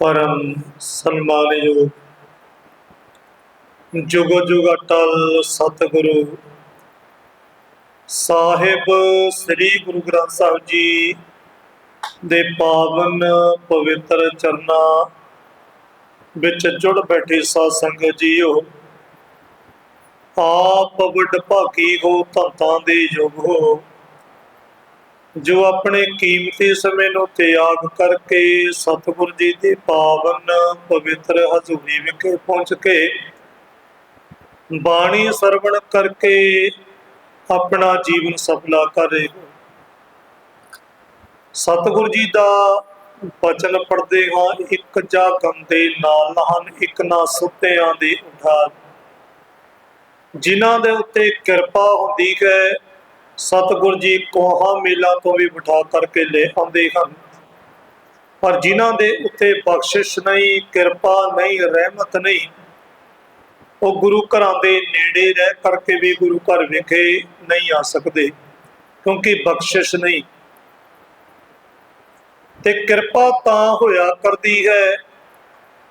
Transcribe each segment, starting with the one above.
ਪਰਮ ਸਨਮਾਨਯੋਗ। ਜੁਗ ਜੁਗ ਅਟਲ ਸਤਿਗੁਰੂ। ਸਾਹਿਬ ਸ੍ਰੀ ਗੁਰੂ ਗ੍ਰੰਥ ਸਾਹਿਬ ਜੀ ਦੇ ਪਾਵਨ ਪਵਿੱਤਰ ਚਰਨਾਂ ਵਿੱਚ ਜੁੜ ਬੈਠੇ ਸਾਧ ਸੰਗਤ ਜੀਓ, ਆਪ ਵੱਡ ਭਾਗੀ ਹੋ, ਧੰਤਾਂ ਦੇ ਯੁਗ ਹੋ। ਜੋ ਆਪਣੇ ਕੀਮਤੀ ਸਮੇਂ ਨੂੰ ਤਿਆਗ ਕਰਕੇ ਸਤਿਗੁਰ ਜੀ ਦੀ ਪਾਵਨ ਪਵਿੱਤਰ ਹਜ਼ੂਰੀ ਵਿਖੇ ਪਹੁੰਚ ਕੇ ਬਾਣੀ ਸਰਵਣ ਕਰਕੇ ਆਪਣਾ ਜੀਵਨ ਸਫਲਾ ਕਰ ਰਹੇ ਹੋ। ਸਤਿਗੁਰ ਜੀ ਦਾ ਬਚਨ ਪੜਦੇ ਹਾਂ ਇੱਕ ਜਾ ਗੰਦੇ ਨਾਲ ਹਨ ਇੱਕ ਨਾ ਸੁੱਤਿਆਂ ਦੇ ਉਠਾਰ ਜਿਨ੍ਹਾਂ ਦੇ ਉੱਤੇ ਕਿਰਪਾ ਹੁੰਦੀ ਹੈ ਸਤਿਗੁਰ ਜੀ ਕੋਹਾ ਮੇਲਾ ਤੋਂ ਵੀ ਬਿਠਾ ਕਰਕੇ ਲੈ ਆਉਂਦੇ ਹਨ। ਪਰ ਜਿਨ੍ਹਾਂ ਦੇ ਉੱਤੇ ਬਖਸ਼ਿਸ਼ ਨਹੀਂ, ਕਿਰਪਾ ਨਹੀਂ, ਰਹਿਮਤ ਨਹੀਂ, ਉਹ ਗੁਰੂ ਘਰਾਂ ਦੇ ਨੇੜੇ ਰਹਿ ਕਰਕੇ ਵੀ ਗੁਰੂ ਘਰ ਵਿਖੇ ਨਹੀਂ ਆ ਸਕਦੇ, ਕਿਉਂਕਿ ਬਖਸ਼ਿਸ਼ ਨਹੀਂ। ਤੇ ਕਿਰਪਾ ਤਾਂ ਹੋਇਆ ਕਰਦੀ ਹੈ,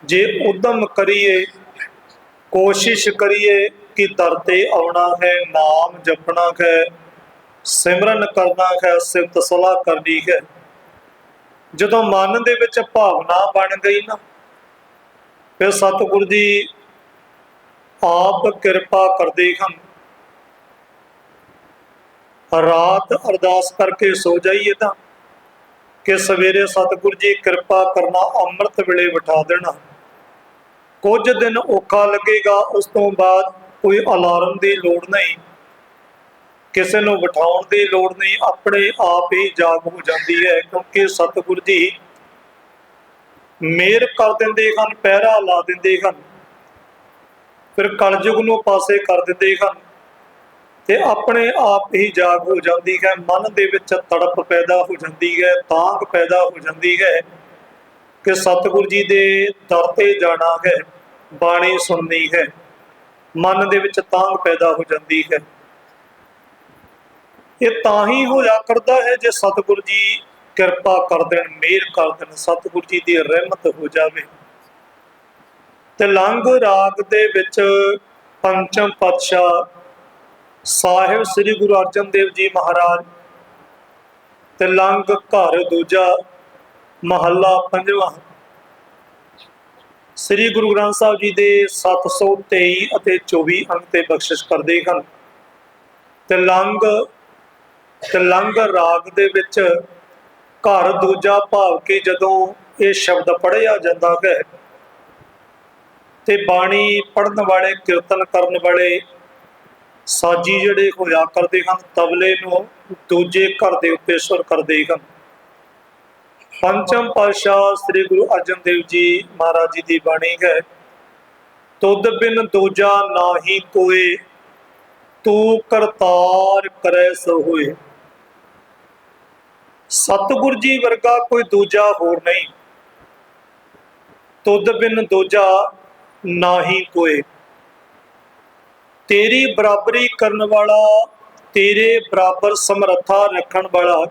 ਜੇ ਉਦਮ ਕਰੀਏ, ਕੋਸ਼ਿਸ਼ ਕਰੀਏ ਕਿ ਦਰ ਤੇ ਆਉਣਾ ਹੈ, ਨਾਮ ਜਪਣਾ ਹੈ ਸਿਮਰਨ ਕਰਨਾ ਹੈ, ਸਿਫਤ ਸਲਾਹ ਕਰਨੀ ਹੈ। ਜਦੋਂ ਮਨ ਦੇ ਵਿੱਚ ਭਾਵਨਾ ਬਣ ਗਈ ਨਾ, ਫਿਰ ਸਤਿਗੁਰ ਜੀ ਆਪ ਕਿਰਪਾ ਕਰਦੇ ਹਨ। ਰਾਤ ਅਰਦਾਸ ਕਰਕੇ ਸੋ ਜਾਈਏ ਤਾਂ ਕਿ ਸਵੇਰੇ ਸਤਿਗੁਰ ਜੀ ਕਿਰਪਾ ਕਰਨਾ ਅੰਮ੍ਰਿਤ ਵੇਲੇ ਬਿਠਾ ਦੇਣਾ। ਕੁਝ ਦਿਨ ਔਖਾ ਲੱਗੇਗਾ, ਉਸ ਤੋਂ ਬਾਅਦ ਕੋਈ ਅਲਾਰਮ ਦੀ ਲੋੜ ਨਹੀਂ। ਕਿਸੇ ਨੂੰ ਬਿਠਾਉਣ ਦੀ ਲੋੜ ਨਹੀਂ, ਆਪਣੇ ਆਪ ਹੀ ਜਾਗ ਹੋ ਜਾਂਦੀ ਹੈ, ਕਿਉਂਕਿ ਸਤਿਗੁਰ ਜੀ ਮੇਰ ਕਰ ਦਿੰਦੇ ਹਨ, ਪਹਿਰਾ ਲਾ ਦਿੰਦੇ ਹਨ, ਫਿਰ ਕਲਯੁਗ ਨੂੰ ਪਾਸੇ ਕਰ ਦਿੰਦੇ ਹਨ ਤੇ ਆਪਣੇ ਆਪ ਹੀ ਜਾਗ ਹੋ ਜਾਂਦੀ ਹੈ, ਮਨ ਦੇ ਵਿੱਚ ਤੜਪ ਪੈਦਾ ਹੋ ਜਾਂਦੀ ਹੈ, ਤਾਂਗ ਪੈਦਾ ਹੋ ਜਾਂਦੀ ਹੈ ਕਿ ਸਤਿਗੁਰੂ ਜੀ ਦੇ ਦਰ ਤੇ ਜਾਣਾ ਹੈ, ਬਾਣੀ ਸੁਣਨੀ ਹੈ, ਮਨ ਦੇ ਵਿੱਚ ਤਾਂਗ ਪੈਦਾ ਹੋ ਜਾਂਦੀ ਹੈ। ਇਹ ਤਾਂ ਹੀ ਹੋਇਆ ਕਰਦਾ ਹੈ ਜੇ ਸਤਿਗੁਰ ਜੀ ਕਿਰਪਾ ਕਰ ਦੇਣ, ਮਿਹਰ ਕਰ ਦੇਣ, ਸਤਿਗੁਰ ਜੀ ਦੀ ਰਹਿਮਤ ਹੋ ਜਾਵੇ। ਤੇ ਲੰਗ ਰਾਗ ਦੇ ਵਿੱਚ ਪੰਚਮ ਪਾਤਸ਼ਾਹ ਸਾਹਿਬ ਸ੍ਰੀ ਗੁਰੂ ਅਰਜਨ ਦੇਵ ਜੀ ਮਹਾਰਾਜ ਤੇ ਲੰਗ ਘਰ ਦੂਜਾ ਮਹੱਲਾ ਪੰਜਵਾਂ। ਸ੍ਰੀ ਗੁਰੂ ਗ੍ਰੰਥ ਸਾਹਿਬ ਜੀ ਦੇ 723 ਅਤੇ 24 ਅੰਕ ਤੇ ਬਖਸ਼ਿਸ਼ ਕਰਦੇ ਹਨ। ਤੇ ਲੰਗ ਤੇ ਲੰਗ ਰਾਗ ਦੇ ਵਿੱਚ ਘਰ ਦੂਜਾ ਭਾਵ ਕਿ ਜਦੋਂ ਇਹ ਸ਼ਬਦ ਪੜਿਆ ਜਾਂਦਾ ਹੈ ਤੇ ਬਾਣੀ ਪੜਨ ਵਾਲੇ, ਕੀਰਤਨ ਕਰਨ ਵਾਲੇ ਸਾਜੀ ਜਿਹੜੇ ਹੋਇਆ ਕਰਦੇ ਹਨ, ਤਬਲੇ ਨੂੰ ਦੂਜੇ ਘਰ ਦੇ ਉੱਤੇ ਸੁਰ ਕਰਦੇ ਹਨ। ਪੰਚਮ ਪਾਤਸ਼ਾਹ ਸ੍ਰੀ ਗੁਰੂ ਅਰਜਨ ਦੇਵ ਜੀ ਮਹਾਰਾਜ ਜੀ ਦੀ ਬਾਣੀ ਹੈ, ਤੁਧ ਬਿਨ ਦੂਜਾ ਨਾਹੀ ਕੋਏ, ਤੂੰ ਕਰਤਾਰ ਕਰੈ ਸੋ ਹੋਏ ਸਤਿਗੁਰ ਜੀ ਵਰਗਾ ਕੋਈ ਦੂਜਾ ਹੋਰ ਨਹੀਂ। ਤੁਧ ਬਿਨ ਦੂਜਾ ਨਾਹੀ ਕੋਏ। ਤੇਰੀ ਬਰਾਬਰੀ ਕਰਨ ਵਾਲਾ, ਤੇਰੇ ਬਰਾਬਰ ਸਮਰੱਥਾ ਰੱਖਣ ਵਾਲਾ,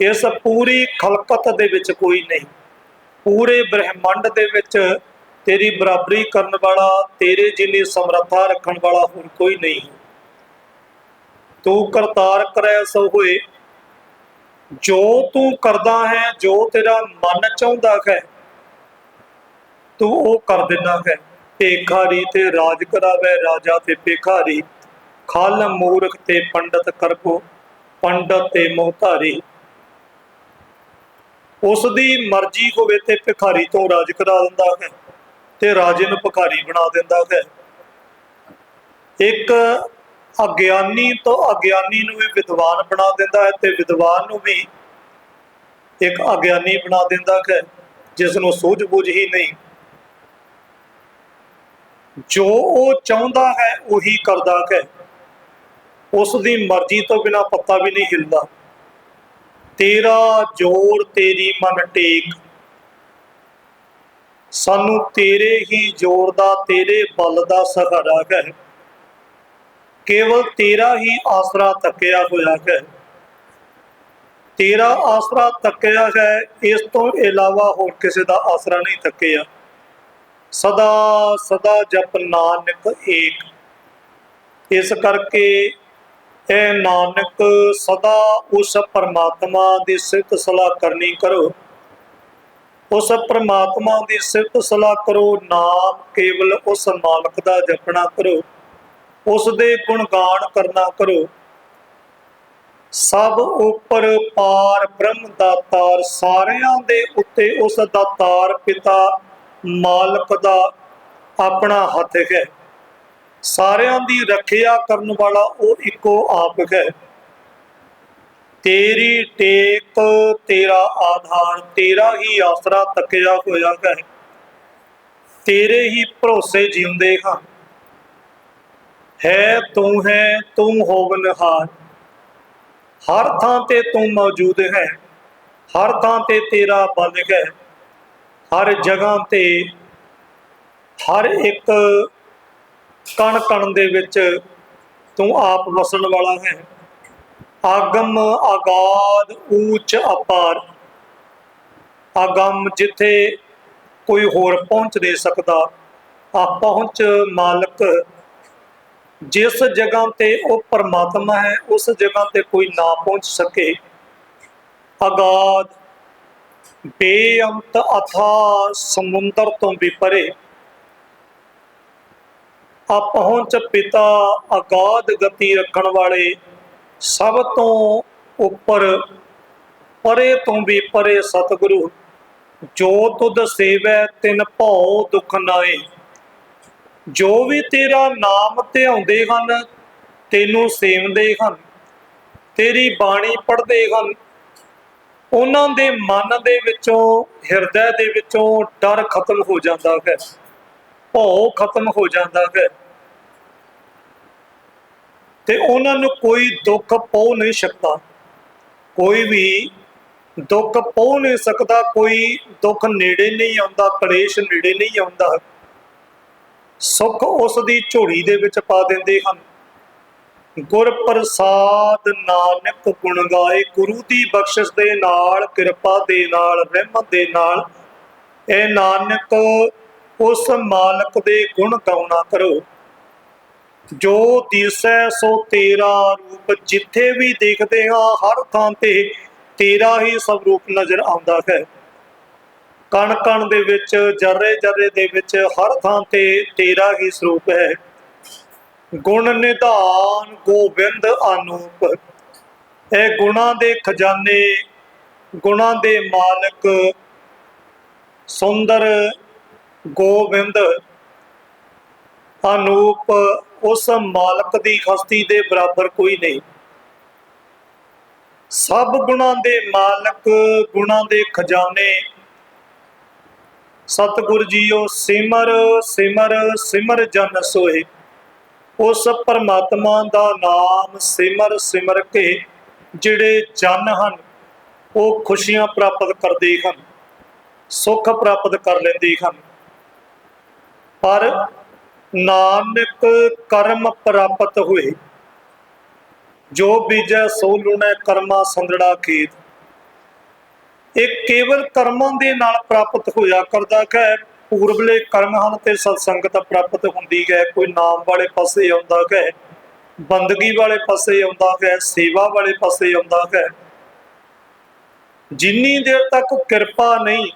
ਇਸ ਪੂਰੀ ਖਲਕਤ ਦੇ ਵਿੱਚ ਕੋਈ ਨਹੀਂ। ਪੂਰੇ ਬ੍ਰਹਿਮੰਡ ਦੇ ਵਿੱਚ ਤੇਰੀ ਬਰਾਬਰੀ ਕਰਨ ਵਾਲਾ, ਤੇਰੇ ਜਿੰਨੀ ਸਮਰੱਥਾ ਰੱਖਣ ਵਾਲਾ ਹੋਰ ਕੋਈ ਨਹੀਂ। ਤੂੰ ਕਰਤਾਰ ਕਰੈ ਸੋ ਹੋਏ। ਜੋ ਤੂੰ ਕਰਦਾ ਹੈ, ਜੋ ਤੇਰਾ ਮਨ ਚਾਹੁੰਦਾ ਹੈ, ਤੂੰ ਉਹ ਕਰ ਦਿੰਦਾ ਹੈ। ਭੇਖਾਰੀ ਤੇ ਰਾਜ ਕਰਾਵੇ, ਰਾਜਾ ਤੇ ਭੇਖਾਰੀ। ਖਲ ਮੂਰਖ ਤੇ ਪੰਡਤ ਕਰਕੋ ਪੰਡਤ ਤੇ ਮੋਹਤਾਰੀ ਉਸ ਦੀ ਮਰਜ਼ੀ ਹੋਵੇ ਤੇ ਭਿਖਾਰੀ ਤੋਂ ਰਾਜ ਕਰਾ ਦਿੰਦਾ ਹੈ ਤੇ ਰਾਜੇ ਨੂੰ ਭਿਖਾਰੀ ਬਣਾ ਦਿੰਦਾ ਹੈ। ਇੱਕ ਅਗਿਆਨੀ ਤੋਂ ਅਗਿਆਨੀ ਨੂੰ ਵੀ ਵਿਦਵਾਨ ਬਣਾ ਦਿੰਦਾ ਹੈ ਤੇ ਵਿਦਵਾਨ ਨੂੰ ਵੀ ਇੱਕ ਅਗਿਆਨੀ ਬਣਾ ਦਿੰਦਾ ਹੈ ਜਿਸ ਨੂੰ ਸੂਝ-ਬੂਝ ਹੀ ਨਹੀਂ। ਜੋ ਉਹ ਚਾਹੁੰਦਾ ਹੈ, ਉਹੀ ਕਰਦਾ ਹੈ। ਉਸ ਦੀ ਮਰਜ਼ੀ ਤੋਂ ਬਿਨਾ ਪੱਤਾ ਵੀ ਨਹੀਂ ਹਿਲਦਾ। ਤੇਰਾ ਜੋਰ ਤੇਰੀ ਮਨ ਟੇਕ। ਸਾਨੂੰ ਤੇਰੇ ਹੀ ਜੋਰ ਦਾ, ਤੇਰੇ ਬਲ ਦਾ ਸਹਾਰਾ ਹੈ। ਕੇਵਲ ਤੇਰਾ ਹੀ ਆਸਰਾ ਤੱਕਿਆ ਹੋਇਆ ਹੈ। ਤੇਰਾ ਆਸਰਾ ਤੱਕਿਆ ਹੈ, ਇਸ ਤੋਂ ਇਲਾਵਾ ਹੋਰ ਕਿਸੇ ਦਾ ਆਸਰਾ ਨਹੀਂ ਤੱਕਿਆ। ਸਦਾ ਸਦਾ ਜਪ ਨਾਨਕ ਏਕ। ਇਸ ਕਰਕੇ ਇਹ ਨਾਨਕ, ਸਦਾ ਉਸ ਪਰਮਾਤਮਾ ਦੀ ਸਿਫਤ ਸਲਾਹ ਕਰਨੀ ਕਰੋ। ਉਸ ਪਰਮਾਤਮਾ ਦੀ ਸਿਫਤ ਸਲਾਹ ਕਰੋ, ਨਾਮ ਕੇਵਲ ਉਸ ਮਾਲਕ ਦਾ ਜਪਣਾ ਕਰੋ। ਉਸ ਦੇ ਗੁਣਗਾਨ ਕਰਨਾ ਕਰੋ। ਸਭ ਉੱਪਰ ਪਾਰ ਬ੍ਰਹਮ ਦਾ ਤਾਰ ਸਾਰਿਆਂ ਦੇ ਉੱਤੇ ਉਸ ਦਾ ਤਾਰ ਪਿਤਾ ਮਾਲਕ ਦਾ ਆਪਣਾ ਹੱਥ ਹੈ। ਸਾਰਿਆਂ ਦੀ ਰੱਖਿਆ ਕਰਨ ਵਾਲਾ ਉਹ ਇੱਕੋ ਆਪ ਹੈ। ਤੇਰੀ ਟੇਕ ਤੇਰਾ ਆਧਾਰ, ਤੇਰਾ ਹੀ ਆਸਰਾ ਤੱਕਿਆ ਹੋਇਆ ਹੈ। ਤੇਰੇ ਹੀ ਭਰੋਸੇ ਜਿਉਂਦੇ ਹਾਂ। ਹੈ ਤੂੰ ਹੈ, ਤੂੰ ਹੋਵਨਹਾਰ ਹਰ ਥਾਂ ਤੇ ਤੂੰ ਮੌਜੂਦ ਹੈ, ਹਰ ਥਾਂ ਤੇ ਤੇਰਾ ਬਲ ਹੈ। ਹਰ ਜਗ੍ਹਾ ਤੇ ਹਰ ਇੱਕ ਕਣ ਕਣ ਦੇ ਵਿੱਚ ਤੂੰ ਆਪ ਵਸਣ ਵਾਲਾ ਹੈ। ਆਗਮ ਆਗਾਦ ਊਚ ਅਪਾਰ। ਆਗਮ ਜਿੱਥੇ ਕੋਈ ਹੋਰ ਪਹੁੰਚ ਦੇ ਸਕਦਾ, ਆ ਪਹੁੰਚ ਮਾਲਕ ਜਿਸ ਜਗ੍ਹਾ ਤੇ ਉਹ ਪਰਮਾਤਮਾ ਹੈ, ਉਸ ਜਗ੍ਹਾ ਤੇ ਕੋਈ ਨਾ ਪਹੁੰਚ ਸਕੇ। ਅਗਾਧ, ਬੇਅੰਤ ਅਥਾ ਸਮੁੰਦਰ ਤੋਂ ਵੀ ਪਰੇ। ਆ ਪਹੁੰਚ ਪਿਤਾ ਅਗਾਧ ਗਤੀ ਰੱਖਣ ਵਾਲੇ, ਸਭ ਤੋਂ ਉੱਪਰ, ਪਰੇ ਤੋਂ ਵੀ ਪਰੇ ਸਤਿਗੁਰੂ, ਜੋ ਤੁਧ ਸੇਵੈ ਤਿਨ ਭਉ ਦੁਖ ਨਾਏ ਜੋ ਵੀ ਤੇਰਾ ਨਾਮ ਧਿਆਉਂਦੇ ਹਨ, ਤੈਨੂੰ ਸੇਵਦੇ ਹਨ, ਤੇਰੀ ਬਾਣੀ ਪੜ੍ਹਦੇ ਹਨ, ਉਹਨਾਂ ਦੇ ਮਨ ਦੇ ਵਿੱਚੋਂ, ਹਿਰਦੇ ਦੇ ਵਿੱਚੋਂ ਡਰ ਖਤਮ ਹੋ ਜਾਂਦਾ ਹੈ, ਭਉ ਖਤਮ ਹੋ ਜਾਂਦਾ ਹੈ। ਤੇ ਉਹਨਾਂ ਨੂੰ ਕੋਈ ਦੁੱਖ ਪਉ ਨਹੀਂ ਸਕਦਾ, ਕੋਈ ਵੀ ਦੁੱਖ ਪਉ ਨਹੀਂ ਸਕਦਾ, ਕੋਈ ਦੁੱਖ ਨੇੜੇ ਨਹੀਂ ਆਉਂਦਾ, ਕਲੇਸ਼ ਨੇੜੇ ਨਹੀਂ ਆਉਂਦਾ। ਸੁਖ ਉਸ ਦੀ ਝੋਲੀ ਦੇ ਵਿੱਚ ਪਾ ਦਿੰਦੇ ਹਨ। ਗੁਰ ਪ੍ਰਸਾਦ ਨਾਨਕ ਗੁਣ ਗਾਏ, ਗੁਰੂ ਦੀ ਬਖਸ਼ਿਸ਼ ਦੇ ਨਾਲ, ਕਿਰਪਾ ਦੇ ਨਾਲ, ਰਹਿਮਤ ਦੇ ਨਾਲ ਇਹ ਨਾਨਕ, ਉਸ ਮਾਲਕ ਦੇ ਗੁਣ ਗਾਉਣਾ ਕਰੋ। ਜੋ ਦਿਸੈ ਸੋ ਤੇਰਾ ਰੂਪ, ਜਿੱਥੇ ਵੀ ਦੇਖਦੇ ਹਾਂ ਹਰ ਥਾਂ ਤੇ ਤੇਰਾ ਹੀ ਸਵਰੂਪ ਨਜ਼ਰ ਆਉਂਦਾ ਹੈ। ਕਣ ਕਣ ਦੇ ਵਿੱਚ ਜਰੇ ਜਰੇ ਦੇ ਵਿੱਚ ਹਰ ਥਾਂ ਤੇ ਤੇਰਾ ਹੀ ਸਰੂਪ ਹੈ। ਗੁਣ ਨਿਧਾਨ ਗੋਬਿੰਦ ਅਨੂਪ। ਇਹ ਗੁਣਾਂ ਦੇ ਖਜ਼ਾਨੇ, ਗੁਣਾਂ ਦੇ ਮਾਲਕ ਸੁੰਦਰ ਗੋਬਿੰਦ ਅਨੂਪ। ਉਸ ਮਾਲਕ ਦੀ ਹਸਤੀ ਦੇ ਬਰਾਬਰ ਕੋਈ ਨਹੀਂ। ਸਭ ਗੁਣਾਂ ਦੇ ਮਾਲਕ, ਗੁਣਾਂ ਦੇ ਖਜ਼ਾਨੇ ਸਤਿਗੁਰ ਜੀਓ ਸਿਮਰ ਸਿਮਰ ਸਿਮਰ ਜਨ ਸੋਏ ਉਸ ਪਰਮਾਤਮਾ ਦਾ ਨਾਮ ਸਿਮਰ ਸਿਮਰ ਕੇ, ਜਿਹੜੇ ਜਨ ਹਨ, ਉਹ ਖੁਸ਼ੀਆਂ ਪ੍ਰਾਪਤ ਕਰਦੇ ਹਨ, ਸੁੱਖ ਪ੍ਰਾਪਤ ਕਰ ਲੈਂਦੇ ਹਨ। ਪਰ ਨਾਨਕ ਕਰਮ ਪ੍ਰਾਪਤ ਹੋਏ, ਜੋ ਬੀਜੈ ਸੋ ਲੁਣੈ ਕਰਮਾ ਸੰਦੜਾ ਖੇਤ। ਇਹ ਕੇਵਲ ਕਰਮਾਂ ਦੇ ਨਾਲ ਪ੍ਰਾਪਤ ਹੋਇਆ ਕਰਦਾ ਹੈ। ਪੂਰਬਲੇ ਕਰਮ ਹਨ ਤੇ ਸਤਸੰਗਤ ਪ੍ਰਾਪਤ ਹੁੰਦੀ ਹੈ। ਕੋਈ ਨਾਮ ਵਾਲੇ ਪਾਸੇ ਆਉਂਦਾ ਹੈ, ਬੰਦਗੀ ਵਾਲੇ ਪਾਸੇ ਆਉਂਦਾ ਹੈ, ਸੇਵਾ ਵਾਲੇ ਪਾਸੇ ਆਉਂਦਾ ਹੈ। ਜਿੰਨੀ ਦੇਰ ਤੱਕ ਕਿਰਪਾ ਨਹੀਂ,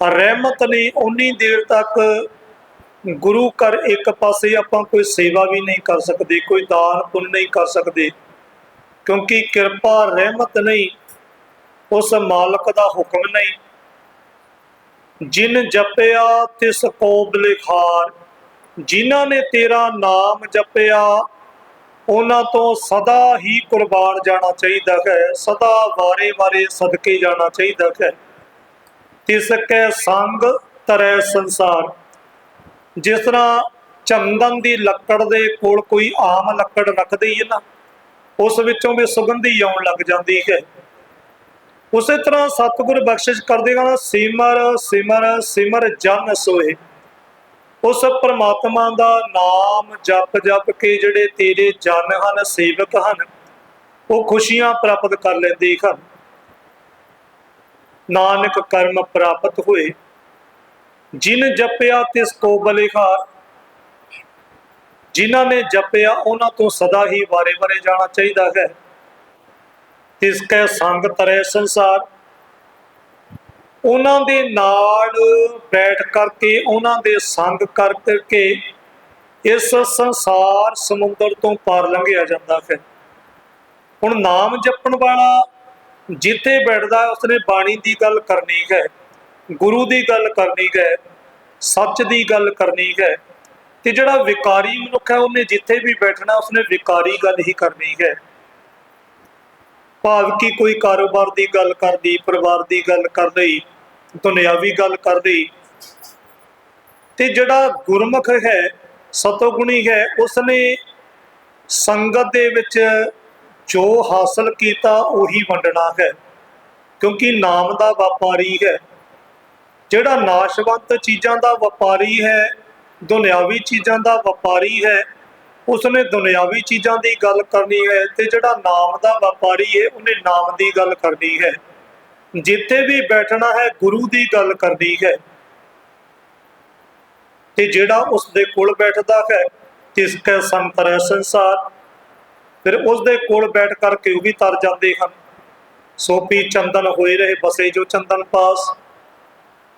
ਰਹਿਮਤ ਨਹੀਂ ਉਨੀ ਦੇਰ ਤੱਕ ਗੁਰੂ ਘਰ ਇੱਕ ਪਾਸੇ ਆਪਾਂ ਕੋਈ ਸੇਵਾ ਵੀ ਨਹੀਂ ਕਰ ਸਕਦੇ, ਕੋਈ ਦਾਨ ਪੁੰਨ ਨਹੀਂ ਕਰ ਸਕਦੇ। ਕਿਉਂਕਿ ਕਿਰਪਾ, ਰਹਿਮਤ ਨਹੀਂ ਉਸ ਮਾਲਕ ਦਾ ਹੁਕਮ ਨਹੀਂ। ਜਿਨ ਜਪਿਆ ਤਿਸ ਕੋ ਬਲਿਖਾਰ ਜਿਨ੍ਹਾਂ ਨੇ ਤੇਰਾ ਨਾਮ ਜਪਿਆ, ਉਹਨਾਂ ਤੋਂ ਸਦਾ ਹੀ ਕੁਰਬਾਨ ਜਾਣਾ ਚਾਹੀਦਾ ਹੈ, ਸਦਾ ਵਾਰੇ ਵਾਰੇ ਸਦਕੇ ਜਾਣਾ ਚਾਹੀਦਾ ਹੈ। ਤਿਸ ਕੈ ਸੰਗ ਤਰੈ ਸੰਸਾਰ। ਜਿਸ ਤਰ੍ਹਾਂ ਚੰਦਨ ਦੀ ਲੱਕੜ ਦੇ ਕੋਲ ਕੋਈ ਆਮ ਲੱਕੜ ਰੱਖਦੇ ਹੀ ਹੈ ਨਾ, ਉਸ ਵਿੱਚੋਂ ਵੀ ਸੁਗੰਧੀ ਆਉਣ ਲੱਗ ਜਾਂਦੀ ਹੈ। ਉਸੇ ਤਰ੍ਹਾਂ ਸਤਿਗੁਰ ਬਖਸ਼ਿਸ਼ ਕਰਦੇਗਾ ਸਿਮਰ ਸਿਮਰ ਸਿਮਰ ਜਨ ਸੋਏ। ਉਸ ਪਰਮਾਤਮਾ ਦਾ ਨਾਮ ਜਪ ਜਪ ਕੇ ਜਿਹੜੇ ਤੇਰੇ ਜਨ ਹਨ, ਸੇਵਕ ਹਨ, ਉਹ ਖੁਸ਼ੀਆਂ ਪ੍ਰਾਪਤ ਕਰ ਲੈਂਦੇ ਹਨ। ਨਾਨਕ ਕਰਮ ਪ੍ਰਾਪਤ ਹੋਏ। ਜਿਨ ਜਪਿਆ ਤਿਸ ਕੋ ਬਲਿਹਾਰ। ਜਿਨ੍ਹਾਂ ਨੇ ਜਪਿਆ, ਉਹਨਾਂ ਤੋਂ ਸਦਾ ਹੀ ਵਾਰੇ ਵਾਰੇ ਜਾਣਾ ਚਾਹੀਦਾ ਹੈ। ਤਿਸ ਕੈ ਸੰਗ ਤਰੈ ਸੰਸਾਰ। ਉਹਨਾਂ ਦੇ ਨਾਲ ਬੈਠ ਕਰਕੇ, ਉਹਨਾਂ ਦੇ ਸੰਗ ਕਰ ਕਰਕੇ ਇਸ ਸੰਸਾਰ ਸਮੁੰਦਰ ਤੋਂ ਪਾਰ ਲੰਘਿਆ ਜਾਂਦਾ ਹੈ ਹੁਣ ਨਾਮ ਜਪਣ ਵਾਲਾ ਜਿੱਥੇ ਬੈਠਦਾ, ਉਸਨੇ ਬਾਣੀ ਦੀ ਗੱਲ ਕਰਨੀ ਹੈ, ਗੁਰੂ ਦੀ ਗੱਲ ਕਰਨੀ ਹੈ, ਸੱਚ ਦੀ ਗੱਲ ਕਰਨੀ ਹੈ ਤੇ ਜਿਹੜਾ ਵਿਕਾਰੀ ਮਨੁੱਖ ਹੈ, ਉਹਨੇ ਜਿੱਥੇ ਵੀ ਬੈਠਣਾ, ਉਸਨੇ ਵਿਕਾਰੀ ਗੱਲ ਹੀ ਕਰਨੀ ਹੈ। ਭਾਵ ਕਿ ਕੋਈ ਕਾਰੋਬਾਰ ਦੀ ਗੱਲ ਕਰਦੀ, ਪਰਿਵਾਰ ਦੀ ਗੱਲ ਕਰ ਲਈ ਦੁਨਿਆਵੀ ਗੱਲ ਕਰ ਲਈ ਤੇ ਜਿਹੜਾ ਗੁਰਮੁਖ ਹੈ, ਸਤੋਗੁਣੀ ਹੈ, ਉਸਨੇ ਸੰਗਤ ਦੇ ਵਿੱਚ ਜੋ ਹਾਸਲ ਕੀਤਾ, ਉਹੀ ਵੰਡਣਾ ਹੈ, ਕਿਉਂਕਿ ਨਾਮ ਦਾ ਵਪਾਰੀ ਹੈ। ਜਿਹੜਾ ਨਾਸ਼ਵੰਤ ਚੀਜ਼ਾਂ ਦਾ ਵਪਾਰੀ ਹੈ, ਦੁਨਿਆਵੀ ਚੀਜ਼ਾਂ ਦਾ ਵਪਾਰੀ ਹੈ ਉਸਨੇ ਦੁਨਿਆਵੀ ਚੀਜ਼ਾਂ ਦੀ ਗੱਲ ਕਰਨੀ ਹੈ ਤੇ ਜਿਹੜਾ ਨਾਮ ਦਾ ਵਪਾਰੀ ਹੈ, ਉਹਨੇ ਨਾਮ ਦੀ ਗੱਲ ਕਰਨੀ ਹੈ। ਜਿੱਥੇ ਵੀ ਬੈਠਣਾ ਹੈ, ਗੁਰੂ ਦੀ ਗੱਲ ਕਰਨੀ ਹੈ। ਤੇ ਜਿਹੜਾ ਉਸ ਦੇ ਕੋਲ ਬੈਠਦਾ ਹੈ ਤਿਸ ਕੈ ਸੰਤਰੈ ਸੰਸਾਰ, ਫਿਰ ਉਸ ਦੇ ਕੋਲ ਬੈਠ ਕਰਕੇ ਉਹ ਵੀ ਤਰ ਜਾਂਦੇ ਹਨ। ਸੋਪੀ ਚੰਦਨ ਹੋਏ ਰਹੇ, ਬਸੇ ਜੋ ਚੰਦਨ ਪਾਸ।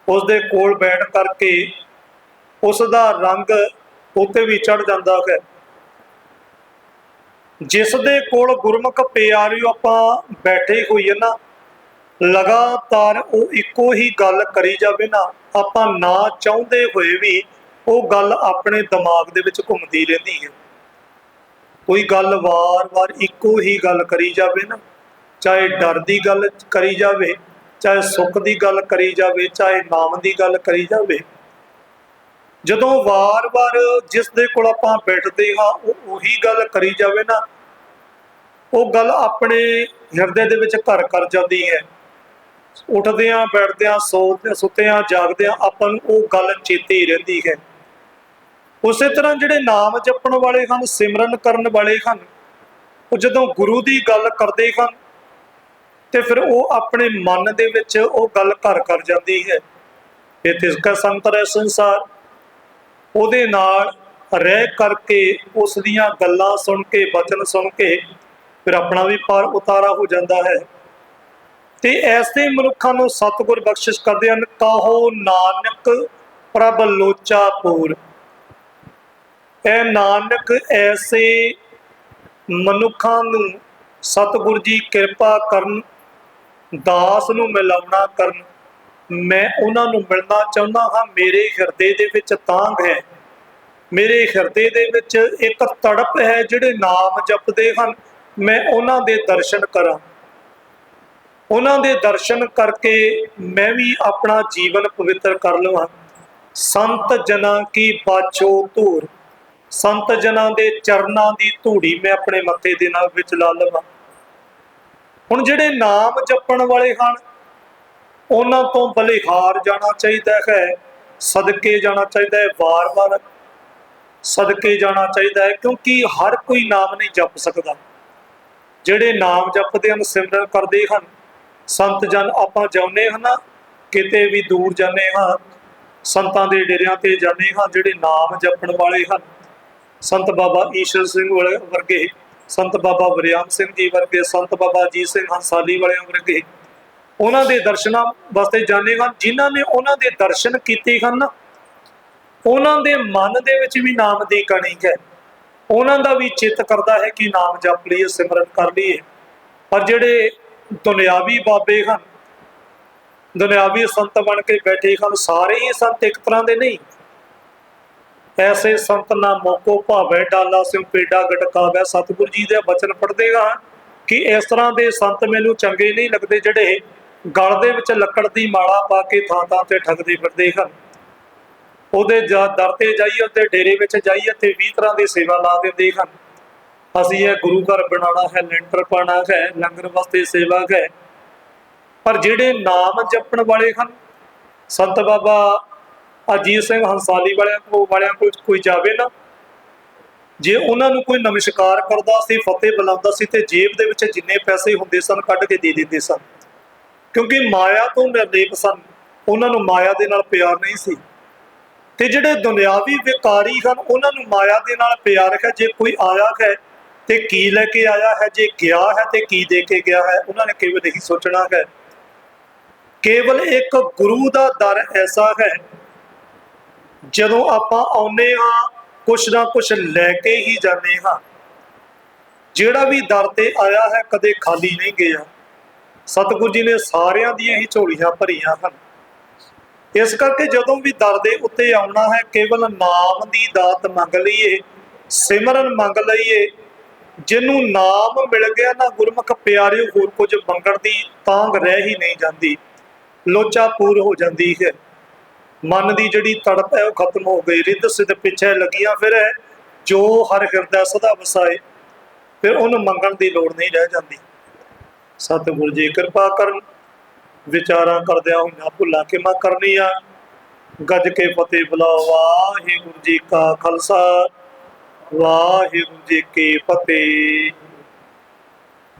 ਉਸ ਦੇ ਕੋਲ ਬੈਠ ਕਰਕੇ ਉਸ ਦਾ ਰੰਗ ਉੱਤੇ ਵੀ ਚੜ ਜਾਂਦਾ ਹੈ। ਜਿਸ ਦੇ ਕੋਲ ਗੁਰਮੁਖ ਪਿਆਰਿਓ ਆਪਾਂ ਬੈਠੇ ਹੋਈਏ ਨਾ, ਲਗਾਤਾਰ ਉਹ ਇੱਕੋ ਹੀ ਗੱਲ ਕਰੀ ਜਾਵੇ ਨਾ, ਆਪਾਂ ਨਾ ਚਾਹੁੰਦੇ ਹੋਏ ਵੀ ਉਹ ਗੱਲ ਆਪਣੇ ਦਿਮਾਗ ਦੇ ਵਿੱਚ ਘੁੰਮਦੀ ਰਹਿੰਦੀ ਹੈ। ਕੋਈ ਗੱਲ ਵਾਰ-ਵਾਰ ਇੱਕੋ ਹੀ ਗੱਲ ਕਰੀ ਜਾਵੇ ਨਾ, ਚਾਹੇ ਡਰ ਦੀ ਗੱਲ ਕਰੀ ਜਾਵੇ, ਚਾਹੇ ਸੁੱਖ ਦੀ ਗੱਲ ਕਰੀ ਜਾਵੇ, ਚਾਹੇ ਨਾਮ ਦੀ ਗੱਲ ਕਰੀ ਜਾਵੇ ਜਦੋਂ ਵਾਰ-ਵਾਰ ਜਿਸ ਦੇ ਕੋਲ ਆਪਾਂ ਬੈਠਦੇ ਹਾਂ, ਉਹ ਉਹੀ ਗੱਲ ਕਰੀ ਜਾਵੇ ਨਾ, ਉਹ ਗੱਲ ਆਪਣੇ ਹਿਰਦੇ ਦੇ ਵਿੱਚ ਘਰ ਕਰ ਜਾਂਦੀ ਹੈ। ਉੱਠਦਿਆਂ, ਬੈਠਦਿਆਂ, ਸੌਂਦਿਆਂ, ਸੁੱਤਿਆਂ, ਜਾਗਦਿਆਂ ਆਪਾਂ ਨੂੰ ਉਹ ਗੱਲ ਚੇਤੇ ਹੀ ਰਹਿੰਦੀ ਹੈ। ਉਸੇ ਤਰ੍ਹਾਂ ਜਿਹੜੇ ਨਾਮ ਜਪਣ ਵਾਲੇ ਹਨ, ਸਿਮਰਨ ਕਰਨ ਵਾਲੇ ਹਨ, ਉਹ ਜਦੋਂ ਗੁਰੂ ਦੀ ਗੱਲ ਕਰਦੇ ਹਨ, ਤੇ ਫਿਰ ਉਹ ਆਪਣੇ ਮਨ ਦੇ ਵਿੱਚ ਉਹ ਗੱਲ ਘਰ ਕਰ ਜਾਂਦੀ ਹੈ। ਇਹ ਤਿਸ ਕਾ ਸੰਤਰੈ ਸੰਸਾਰ। ਉਹਦੇ ਨਾਲ ਰਹਿ ਕਰਕੇ ਉਸ ਦੀਆਂ ਗੱਲਾਂ ਸੁਣ ਕੇ, ਬਚਨ ਸੁਣ ਕੇ ਫਿਰ ਆਪਣਾ ਵੀ ਪਾਰ ਉਤਾਰਾ ਹੋ ਜਾਂਦਾ ਹੈ। ਤੇ ਐਸੇ ਮਨੁੱਖਾਂ ਨੂੰ ਸਤਿਗੁਰ ਬਖਸ਼ਿਸ਼ ਕਰਦੇ ਹਨ, ਕਾਹੋ ਨਾਨਕ ਪ੍ਰਭ ਲੋਚਾਪੂਰ ਇਹ ਨਾਨਕ ਐਸੇ ਮਨੁੱਖਾਂ ਨੂੰ ਸਤਿਗੁਰ ਜੀ ਕਿਰਪਾ ਕਰਨ, ਦਾਸ ਨੂੰ ਮਿਲਾਉਣਾ ਕਰਨ। ਮੈਂ ਉਹਨਾਂ ਨੂੰ ਮਿਲਣਾ ਚਾਹੁੰਦਾ ਹਾਂ, ਮੇਰੇ ਹਿਰਦੇ ਦੇ ਵਿੱਚ ਤਾਂਗ ਹੈ। ਮੇਰੇ ਹਿਰਦੇ ਦੇ ਵਿੱਚ ਇੱਕ ਤੜਪ ਹੈ ਜਿਹੜੇ ਨਾਮ ਜਪਦੇ ਹਨ। ਮੈਂ ਉਹਨਾਂ ਦੇ ਦਰਸ਼ਨ ਕਰਾਂ। ਉਹਨਾਂ ਦੇ ਦਰਸ਼ਨ ਕਰਕੇ ਮੈਂ ਵੀ ਆਪਣਾ ਜੀਵਨ ਪਵਿੱਤਰ ਕਰ ਲਵਾਂ। ਸੰਤ ਜਨਾਂ ਕੀ ਬਾਛੋ ਧੂਰ ਸੰਤ ਜਨਾਂ ਦੇ ਚਰਨਾਂ ਦੀ ਧੂੜੀ ਮੈਂ ਆਪਣੇ ਮੱਥੇ ਦੇ ਨਾਲ ਵਿੱਚ ਲਾ ਲਵਾਂ। ਹੁਣ ਜਿਹੜੇ ਨਾਮ ਜਪਣ ਵਾਲੇ ਹਨ ਉਹਨਾਂ ਤੋਂ ਬਲਿਹਾਰ ਜਾਣਾ ਚਾਹੀਦਾ ਹੈ, ਸਦਕੇ ਜਾਣਾ ਚਾਹੀਦਾ ਹੈ ਵਾਰ-ਵਾਰ। ਸਦਕੇ ਜਾਣਾ ਚਾਹੀਦਾ ਹੈ, ਕਿਉਂਕਿ ਹਰ ਕੋਈ ਨਾਮ ਨਹੀਂ ਜਪ ਸਕਦਾ। ਜਿਹੜੇ ਨਾਮ ਜਪਦੇ ਹਨ, ਸਿਮਰਨ ਕਰਦੇ ਹਨ, ਸੰਤ ਜਨ ਆਪਾਂ ਜਾਣੇ ਹਨ ਕਿਤੇ ਵੀ ਦੂਰ ਜਾਂਦੇ ਹਾਂ, ਸੰਤਾਂ ਦੇ ਡੇਰਿਆਂ ਤੇ ਜਾਂਦੇ ਹਾਂ, ਜਿਹੜੇ ਨਾਮ ਜਪਣ ਵਾਲੇ ਹਨ। ਸੰਤ ਬਾਬਾ ਈਸ਼ਰ ਸਿੰਘ ਵਾਲੇ ਵਰਗੇ, ਸੰਤ ਬਾਬਾ ਵਰਿਆਮ ਸਿੰਘ ਜੀ ਵਰਗੇ, ਸੰਤ ਬਾਬਾ ਅਜੀਤ ਸਿੰਘ ਹੰਸਾਲੀ ਵਾਲਿਆਂ ਵਰਗੇ ਉਹਨਾਂ ਦੇ ਦਰਸ਼ਨਾਂ ਵਾਸਤੇ ਜਾਣੇ ਹਨ, ਜਿਨ੍ਹਾਂ ਨੇ ਉਹਨਾਂ ਦੇ ਦਰਸ਼ਨ ਕੀਤੇ ਹਨ, ਉਹਨਾਂ ਦੇ ਮਨ ਦੇ ਵਿੱਚ ਵੀ ਨਾਮ ਦੀ ਕਣੀ ਹੈ। ਉਹਨਾਂ ਦਾ ਵੀ ਚਿੱਤ ਕਰਦਾ ਹੈ ਕਿ ਨਾਮ ਜਪ ਲਈਏ ਸਿਮਰਨ ਕਰ ਲਈਏ। ਪਰ ਜਿਹੜੇ ਦੁਨਿਆਵੀ ਬਾਬੇ ਹਨ, ਦੁਨਿਆਵੀ ਸੰਤ ਬਣ ਕੇ ਬੈਠੇ ਹਨ, ਸਾਰੇ ਹੀ ਸੰਤ ਇੱਕ ਤਰ੍ਹਾਂ ਦੇ ਨਹੀਂ। ਐਸੇ ਸੰਤ ਨਾ ਮੋਕੋ ਭਾਵੇਂ ਡਾਲਾ ਸਿਉ ਪੇਡਾ ਗਟਕਾਵੇ, ਸਤਿਗੁਰੂ ਜੀ ਦੇ ਬਚਨ ਪੜ੍ਹਦੇ ਹਾਂ ਕਿ ਇਸ ਤਰ੍ਹਾਂ ਦੇ ਸੰਤ ਮੈਨੂੰ ਚੰਗੇ ਨਹੀਂ ਲੱਗਦੇ ਜਿਹੜੇ ਗਲ ਦੇ ਵਿੱਚ ਲੱਕੜ ਦੀ ਮਾਲਾ ਪਾ ਕੇ ਥਾਂ ਥਾਂ ਤੇ ਠੱਗਦੇ ਫਿਰਦੇ ਹਨ। ਉਹਦੇ ਜਾ ਦਰ ਤੇ ਜਾਈਏ ਤੇ ਡੇਰੇ ਵਿੱਚ ਜਾਈਏ, ਤੇ 20 ਤਰ੍ਹਾਂ ਦੀ ਸੇਵਾ ਲਾ ਦਿੰਦੇ ਹਨ। ਅਸੀਂ ਇਹ ਗੁਰੂ ਘਰ ਬਣਾਉਣਾ ਹੈ, ਲੈਂਟਰ ਪਾਣਾ ਹੈ, ਲੰਗਰ ਵਾਸਤੇ ਸੇਵਾ ਹੈ। ਪਰ ਜਿਹੜੇ ਨਾਮ ਜਪਣ ਵਾਲੇ ਹਨ, ਸੰਤ ਬਾਬਾ ਅਜੀਤ ਸਿੰਘ ਹੰਸਾਲੀ ਵਾਲਿਆਂ ਕੋਲ ਵਾਲਿਆਂ ਕੋਲ ਕੋਈ ਜਾਵੇ ਨਾ, ਜੇ ਉਹਨਾਂ ਨੂੰ ਕੋਈ ਨਮਸਕਾਰ ਕਰਦਾ ਸੀ, ਫਤਿਹ ਬੁਲਾਉਂਦਾ ਸੀ, ਤੇ ਜੇਬ ਦੇ ਵਿੱਚ ਜਿੰਨੇ ਪੈਸੇ ਹੁੰਦੇ ਸਨ, ਕੱਢ ਕੇ ਦੇ ਦਿੰਦੇ ਸਨ। ਕਿਉਂਕਿ ਮਾਇਆ ਤੋਂ ਨਿਰਲੇਪ ਸਨ ਉਹਨਾਂ ਨੂੰ ਮਾਇਆ ਦੇ ਨਾਲ ਪਿਆਰ ਨਹੀਂ ਸੀ। ਤੇ ਜਿਹੜੇ ਦੁਨਿਆਵੀ ਵਿਕਾਰੀ ਹਨ, ਉਹਨਾਂ ਨੂੰ ਮਾਇਆ ਦੇ ਨਾਲ ਪਿਆਰ ਹੈ। ਜੇ ਕੋਈ ਆਇਆ ਹੈ ਤੇ ਕੀ ਲੈ ਕੇ ਆਇਆ ਹੈ? ਜੇ ਗਿਆ ਹੈ ਤੇ ਕੀ ਦੇ ਕੇ ਗਿਆ ਹੈ? ਉਹਨਾਂ ਨੇ ਕੇਵਲ ਇਹੀ ਸੋਚਣਾ ਹੈ। ਕੇਵਲ ਇੱਕ ਗੁਰੂ ਦਾ ਦਰ ਐਸਾ ਹੈ, ਜਦੋਂ ਆਪਾਂ ਆਉਨੇ ਹਾਂ, ਕੁਛ ਨਾ ਕੁਛ ਲੈ ਕੇ ਹੀ ਜਾਂਦੇ ਹਾਂ। ਜਿਹੜਾ ਵੀ ਦਰ ਤੇ ਆਇਆ ਹੈ, ਕਦੇ ਖਾਲੀ ਨਹੀਂ ਗਿਆ। ਸਤਿਗੁਰੂ ਜੀ ਨੇ ਸਾਰਿਆਂ ਦੀਆਂ ਹੀ ਝੋਲੀਆਂ ਭਰੀਆਂ ਹਨ। ਇਸ ਕਰਕੇ ਜਦੋਂ ਵੀ ਦਰ ਦੇ ਉੱਤੇ ਆਉਣਾ ਹੈ, ਕੇਵਲ ਨਾਮ ਦੀ ਦਾਤ ਮੰਗ ਲਈਏ, ਸਿਮਰਨ ਮੰਗ ਲਈਏ, ਜਿਹਨੂੰ ਨਾਮ ਮਿਲ ਗਿਆ ਨਾ ਗੁਰਮੁਖ ਪਿਆਰਿਓ ਹੋਰ ਕੁਝ ਮੰਗਣ ਦੀ ਤਾਂਗ ਰਹਿ ਹੀ ਨਹੀਂ ਜਾਂਦੀ, ਲੋਚਾ ਪੂਰ ਹੋ ਜਾਂਦੀ ਹੈ। ਮਨ ਦੀ ਜਿਹੜੀ ਤੜਪ ਹੈ ਉਹ ਖਤਮ ਹੋ ਗਈ, ਰਿੱਧ ਸਿੱਧ ਪਿੱਛੇ ਲੱਗੀਆਂ ਫਿਰ ਜੋ ਹਰ ਹਿਰਦਾ ਸਦਾ ਵਸਾਏ, ਫਿਰ ਉਹਨੂੰ ਮੰਗਣ ਦੀ ਲੋੜ ਨਹੀਂ ਰਹਿ ਜਾਂਦੀ। ਸਤਿਗੁਰੂ ਜੀ, ਕਿਰਪਾ ਕਰਨ। ਵਿਚਾਰਾਂ ਕਰਦਿਆਂ ਹੋਈਆਂ ਭੁੱਲਾਂ ਕਿ ਮੈਂ ਕਰਨੀਆਂ। ਗੱਜ ਕੇ ਫਤਿਹ ਬੁਲਾਓ। ਵਾਹਿਗੁਰੂ ਜੀ ਕਾ ਖਾਲਸਾ। ਵਾਹਿਗੁਰੂ ਜੀ ਕੀ ਫਤਿਹ।